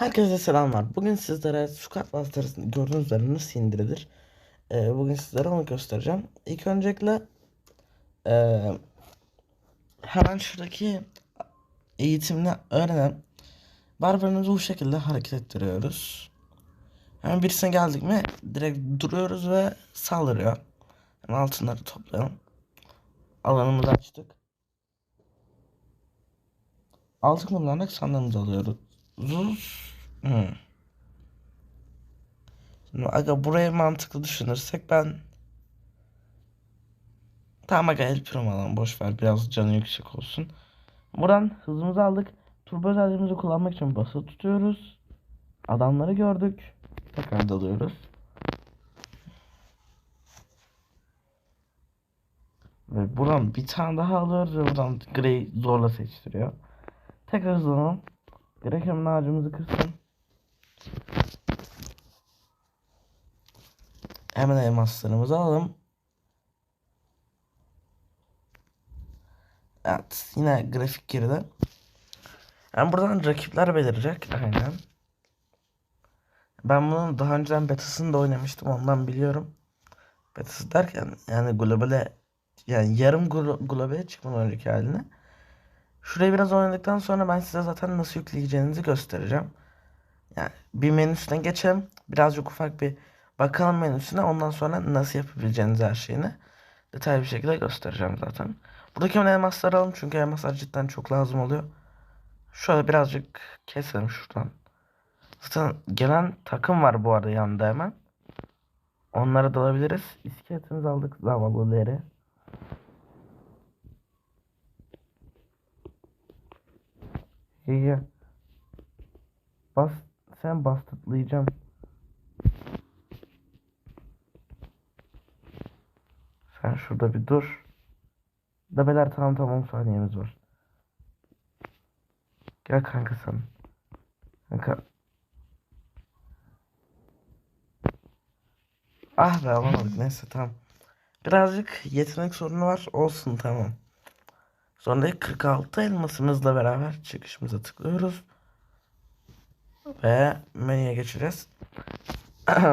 Herkese selamlar. Bugün sizlere Squad Masters'ın gördüğünüz üzere nasıl indirilir? Ee, bugün sizlere onu göstereceğim. İlk öncelikle ee, hemen şuradaki eğitimini öğrenen barbarımızı bu şekilde hareket ettiriyoruz. Hemen birisine geldik mi direkt duruyoruz ve saldırıyor. Hemen altınları toplayalım. Alanımızı açtık. Altın kullanarak sandığımızı alıyoruz. Hmm. Aga buraya mantıklı düşünürsek ben Tamam aga El alalım boş ver biraz canı yüksek olsun. Buradan hızımızı aldık. Turbo özelliğimizi kullanmak için basılı tutuyoruz. Adamları gördük. Tekrar dalıyoruz. Ve buradan bir tane daha alıyoruz ve buradan Grey zorla seçtiriyor. Tekrar hızlanalım. Grey ağacımızı kırsın. Hemen elmaslarımızı alalım. Evet yine grafik girdi. Yani buradan rakipler belirecek. Aynen. Ben bunun daha önceden betasını da oynamıştım ondan biliyorum. Betası derken yani globale yani yarım glo- globale çıkmadan önceki haline. Şurayı biraz oynadıktan sonra ben size zaten nasıl yükleyeceğinizi göstereceğim. Yani bir menüsüne geçelim. Birazcık ufak bir bakalım menüsüne. Ondan sonra nasıl yapabileceğinizi her şeyini detaylı bir şekilde göstereceğim zaten. Buradaki hemen elmasları alalım çünkü elmaslar cidden çok lazım oluyor. Şöyle birazcık keselim şuradan. Zaten gelen takım var bu arada yanında hemen. Onları da alabiliriz. İskeletimizi aldık zavallıları. İyi. Bas sen bastırtlayacağım. Sen şurada bir dur. Debeler tamam tamam 10 saniyemiz var. Gel kanka sen. Kanka. Ah be alamadık neyse tamam. Birazcık yetenek sorunu var olsun tamam. Sonra 46 elmasımızla beraber çıkışımıza tıklıyoruz. Ve menüye geçeceğiz.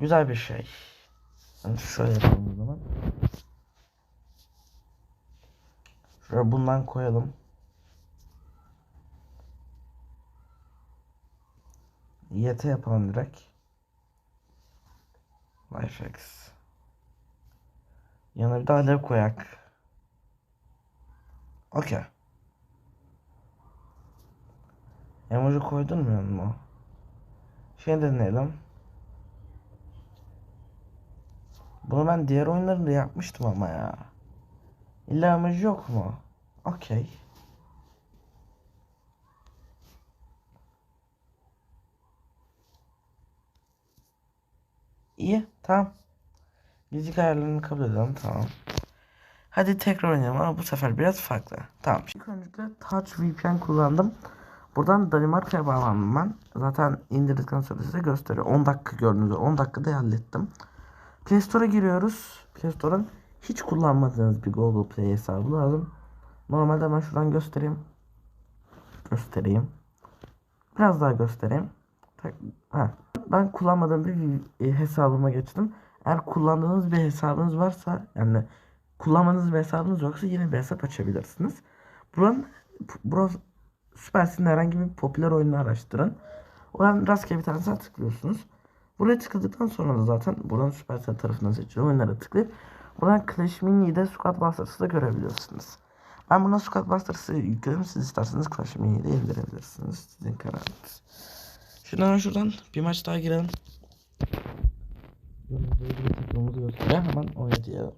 Güzel bir şey. Yani şöyle yapalım o zaman. Şöyle bundan koyalım. YT yapalım direkt. Lifex. Yanına bir daha alev koyak. Okey. Emoji koydun mu yanıma? Şey deneyelim. Bunu ben diğer oyunlarında yapmıştım ama ya. İlla emoji yok mu? Okey. İyi, tamam. Müzik ayarlarını kabul edelim, tamam. Hadi tekrar oynayalım ama bu sefer biraz farklı. Tamam. İlk öncelikle Touch VPN kullandım. Buradan Danimarka'ya bağlandım ben. Zaten indirdikten sonra size gösteriyor. 10 dakika gördüğünüz üzere 10 dakikada hallettim. Play Store'a giriyoruz. Play Store'un hiç kullanmadığınız bir Google Play hesabı lazım. Normalde ben şuradan göstereyim. Göstereyim. Biraz daha göstereyim. Ha. Ben kullanmadığım bir e, hesabıma geçtim. Eğer kullandığınız bir hesabınız varsa yani kullanmadığınız bir hesabınız yoksa yeni bir hesap açabilirsiniz. Buranın burası Süpersin'in herhangi bir popüler oyununu araştırın. Oradan rastgele bir tanesine tıklıyorsunuz. Buraya tıkladıktan sonra da zaten buradan Supercell tarafından seçilen oyunlara tıklayıp buradan Clash Mini'de Squad Busters'ı da görebiliyorsunuz. Ben buna Squad Busters'ı yükledim. Siz isterseniz Clash Mini'yi de indirebilirsiniz. Sizin kararınız. Şimdi hemen şuradan bir maç daha girelim. Hemen oyna diyelim.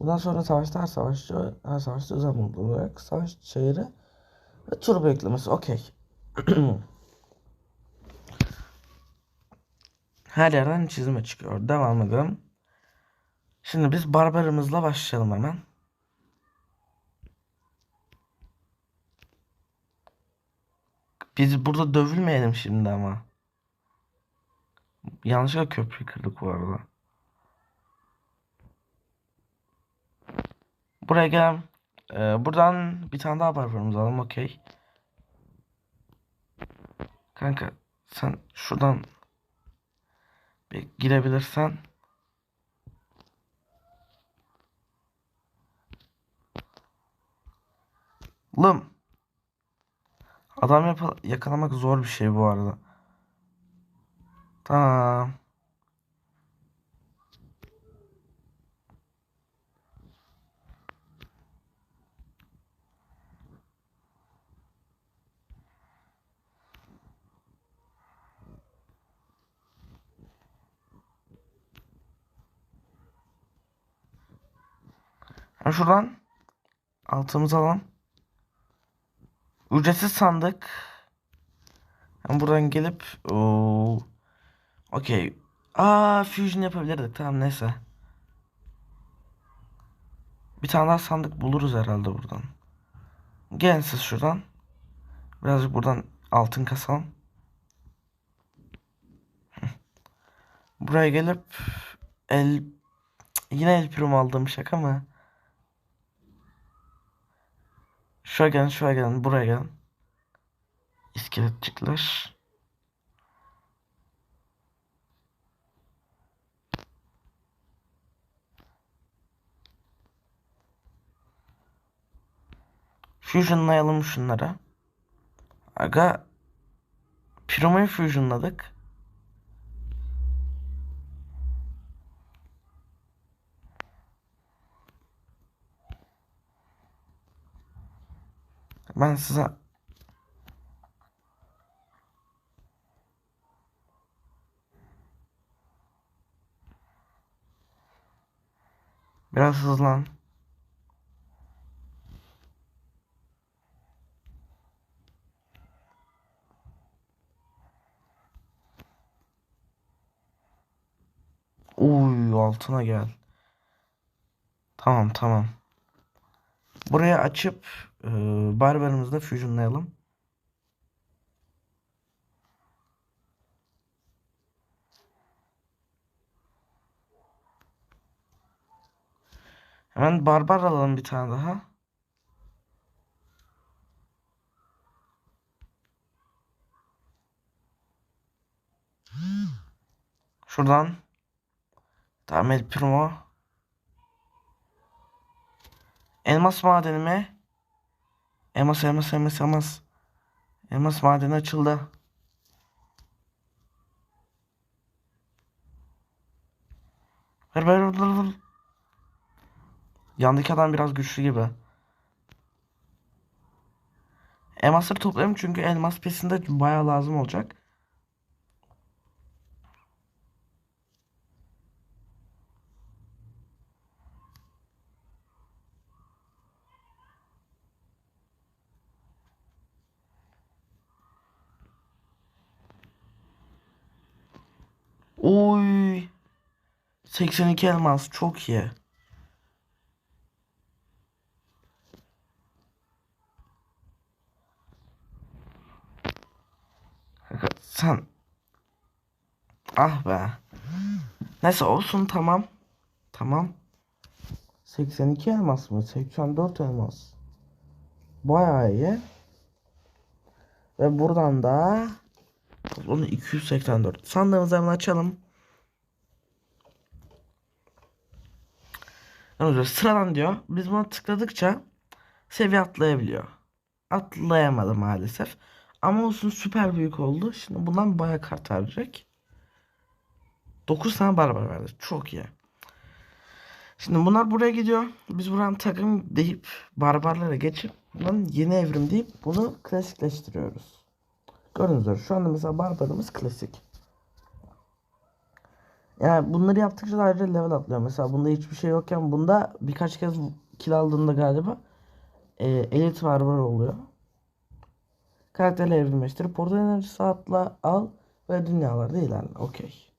Bundan sonra savaşta her savaşçı, her savaşçı özel mod olarak savaş şehri ve turbo eklemesi. Okey. Her yerden çizime çıkıyor. Devam edelim. Şimdi biz barbarımızla başlayalım hemen. Biz burada dövülmeyelim şimdi ama. Yanlışlıkla köprüyü kırdık bu arada. Buraya gel. Ee, buradan bir tane daha barbarımızı alalım. Okey. Kanka sen şuradan bir girebilirsen. Lım. Adam yakalamak zor bir şey bu arada. Tamam. Ha, şuradan altımızı alalım. Ücretsiz sandık. Ben buradan gelip ooo Okey. Aa fusion yapabilirdik. Tamam neyse. Bir tane daha sandık buluruz herhalde buradan. Gelin siz şuradan. Birazcık buradan altın kasalım. Buraya gelip el yine el prim aldığım şaka mı? Şuraya gelin, şuraya gelin, buraya gelin. İskeletçikler. Fusionlayalım şunları. Aga Pyro'yu fusionladık. Ben size Biraz hızlan. Uy altına gel. Tamam tamam. Buraya açıp e, barbarımızı da fusionlayalım. Hemen barbar alalım bir tane daha. Şuradan. Tamam Primo. Elmas madeni mi? Elmas elmas elmas elmas. Elmas madeni açıldı. Ver ver ver ver. Yandaki adam biraz güçlü gibi. Elmasları toplayalım çünkü elmas pesinde bayağı lazım olacak. Oy. 82 elmas çok iyi. Sen Ah be. Neyse olsun tamam. Tamam. 82 elmas mı? 84 elmas. Bayağı iyi. Ve buradan da onu 284. Sandığımızı hemen açalım. Yalnız sıradan diyor. Biz buna tıkladıkça seviye atlayabiliyor. Atlayamadı maalesef. Ama olsun süper büyük oldu. Şimdi bundan bayağı kart verecek. 9 tane barbar verdi. Çok iyi. Şimdi bunlar buraya gidiyor. Biz buranın takım deyip barbarlara geçip bunun yeni evrim deyip bunu klasikleştiriyoruz. Gördüğünüz üzere şu anda mesela barbarımız klasik. Yani bunları yaptıkça da ayrıca level atlıyor. Mesela bunda hiçbir şey yokken bunda birkaç kez kill aldığında galiba e, elit barbar oluyor. Karakterle evrimleştirip portal enerjisi atla al ve dünyalarda ilerle. Okey.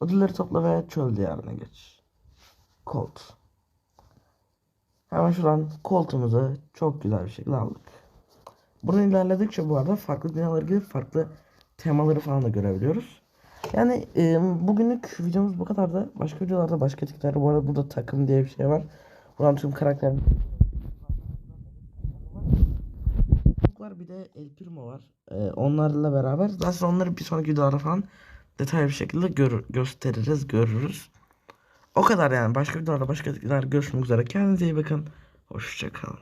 Ödülleri topla ve çöl diyarına geç. Colt. Hemen şuradan koltuğumuzu çok güzel bir şekilde aldık. Bunu ilerledikçe bu arada farklı dünyalara gidip farklı temaları falan da görebiliyoruz. Yani e, bugünlük videomuz bu kadar da. Başka videolarda başka etkiler. Bu arada burada takım diye bir şey var. Buradan tüm karakterler bir de El Primo var. Ee, onlarla beraber zaten onları bir sonraki videolarda falan detaylı bir şekilde gör- gösteririz, görürüz. O kadar yani. Başka videolarda başka videolarda görüşmek üzere. Kendinize iyi bakın. Hoşçakalın.